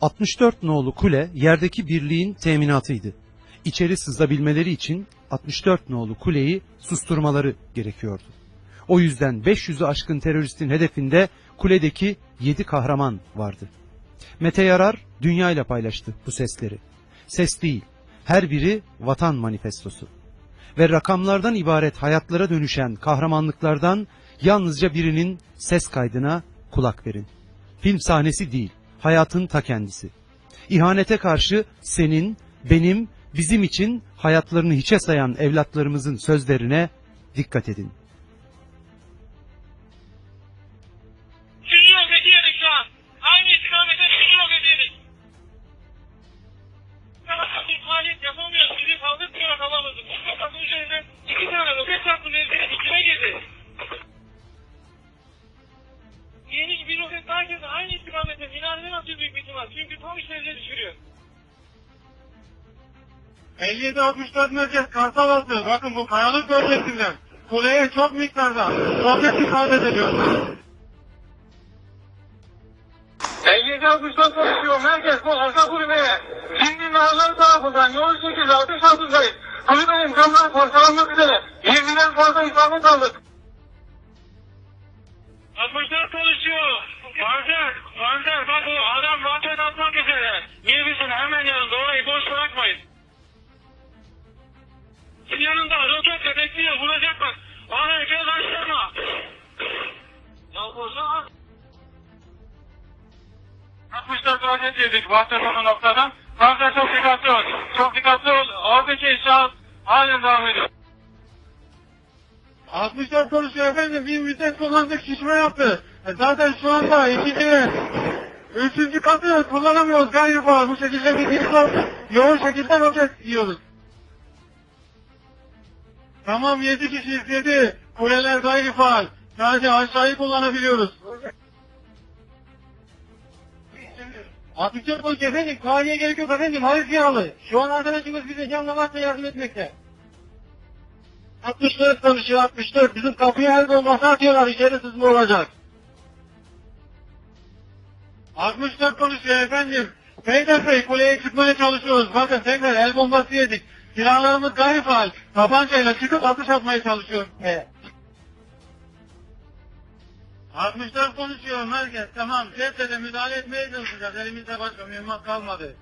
64 nolu kule yerdeki birliğin teminatıydı. İçeri sızabilmeleri için 64 nolu kuleyi susturmaları gerekiyordu. O yüzden 500'ü aşkın teröristin hedefinde kuledeki 7 kahraman vardı. Mete Yarar dünyayla paylaştı bu sesleri. Ses değil, her biri vatan manifestosu. Ve rakamlardan ibaret hayatlara dönüşen kahramanlıklardan yalnızca birinin ses kaydına kulak verin. Film sahnesi değil, hayatın ta kendisi. İhanete karşı senin, benim, bizim için hayatlarını hiçe sayan evlatlarımızın sözlerine dikkat edin. Yeni bir roket girdi. Aynı istikamete. Minareden atıyor büyük bir ihtimal. Çünkü tam işlevine düşürüyor. 57-64 merkez Kartal altı. Bakın bu kayalık bölgesinden. Kuleye çok miktarda roket isabet ediyor. 57-64 konuşuyor. Merkez bu arka kulübeye. Şimdi Narlar tarafından yol 8 atış altındayız. Kulübenin camları parçalanmak üzere. 20'den fazla isabet aldık. 64 konuşuyor. Azer, Azer bak o adam roket atmak üzere. Minibüsün hemen yanında orayı boş bırakmayın. Yanında roketle bekliyor vuracak bak. Ahmet göz açtırma. Ya boşa 64 roket yedik bahsettiğim noktadan. Fazla çok dikkatli ol. Çok dikkatli ol. Oradaki inşaat halen devam ediyor. 64 konuşuyor efendim. Bir müddet kullandık şişme yaptı. E Zaten şu anda ikinci üçüncü katı kullanamıyoruz galiba. Bu şekilde bir insan yoğun şekilde roket yiyoruz. Tamam 7 kişiyiz 7. Kuleler gayri faal. Sadece aşağıyı kullanabiliyoruz. 64 polis efendim, tarihe gerek yok efendim, hayır yaralı. Şu an arkadaşımız bize canla başla yardım etmekte. 64 konuşuyor 64, bizim kapıya el bombası atıyorlar, içeri sızma olacak. 64 konuşuyor efendim. Beyler Bey, kuleye çıkmaya çalışıyoruz. Bakın tekrar el bombası yedik. Silahlarımız gayri faal. Tabancayla çıkıp atış atmaya çalışıyor. Evet. 64 konuşuyor merkez. Tamam. Cephede müdahale etmeye çalışacağız. Elimizde başka mühimmat kalmadı.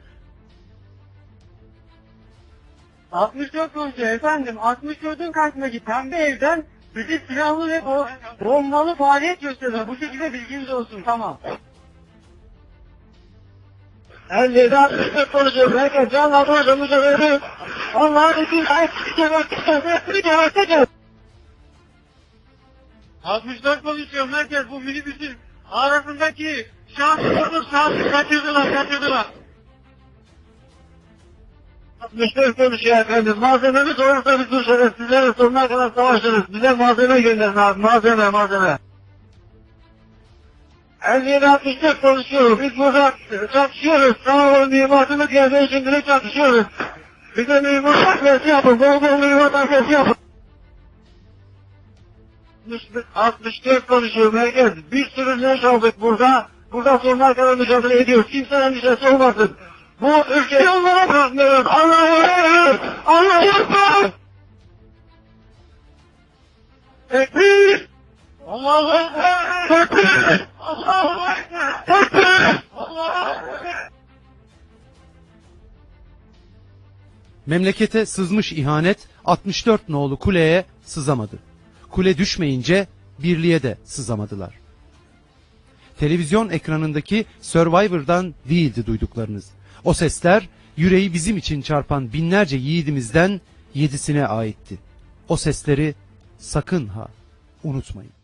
64 konuşuyor efendim. 64'ün karşısındaki pembe evden bizi silahlı ve bo bombalı faaliyet gösteriyor. Bu şekilde bilginiz olsun. Tamam. 57 64 konuşuyor. Merkez can laboratuvarımıza veriyor. Allah'ın için ayıp çıkacak. 64 konuşuyor merkez bu minibüsün arasındaki şahsı kaçırdılar kaçırdılar. 64 konuşuyor efendim malzememiz olursa biz düşeriz sizlere sonuna kadar savaşırız bize malzeme gönderin abi malzeme malzeme. 57 64 konuşuyor biz burada çatışıyoruz tamam mühimmatını geldiği için direkt çatışıyoruz. Bize mühimmat takviyesi yapın bol bol mühimmat takviyesi yapın. 64 konuşuyor merkez. Bir sürü leş aldık burada. Burada sonuna kadar mücadele ediyoruz. Kimsenin endişesi olmasın. Bu ülkeyi onlara emanet. Allah'a emanet. Tekbir. Allah'a emanet. Tekbir. Allah'a emanet. Tekbir. Memlekete sızmış ihanet 64 nolu kuleye sızamadı. Kule düşmeyince birliğe de sızamadılar. Televizyon ekranındaki Survivor'dan değildi duyduklarınız. O sesler yüreği bizim için çarpan binlerce yiğidimizden yedisine aitti. O sesleri sakın ha unutmayın.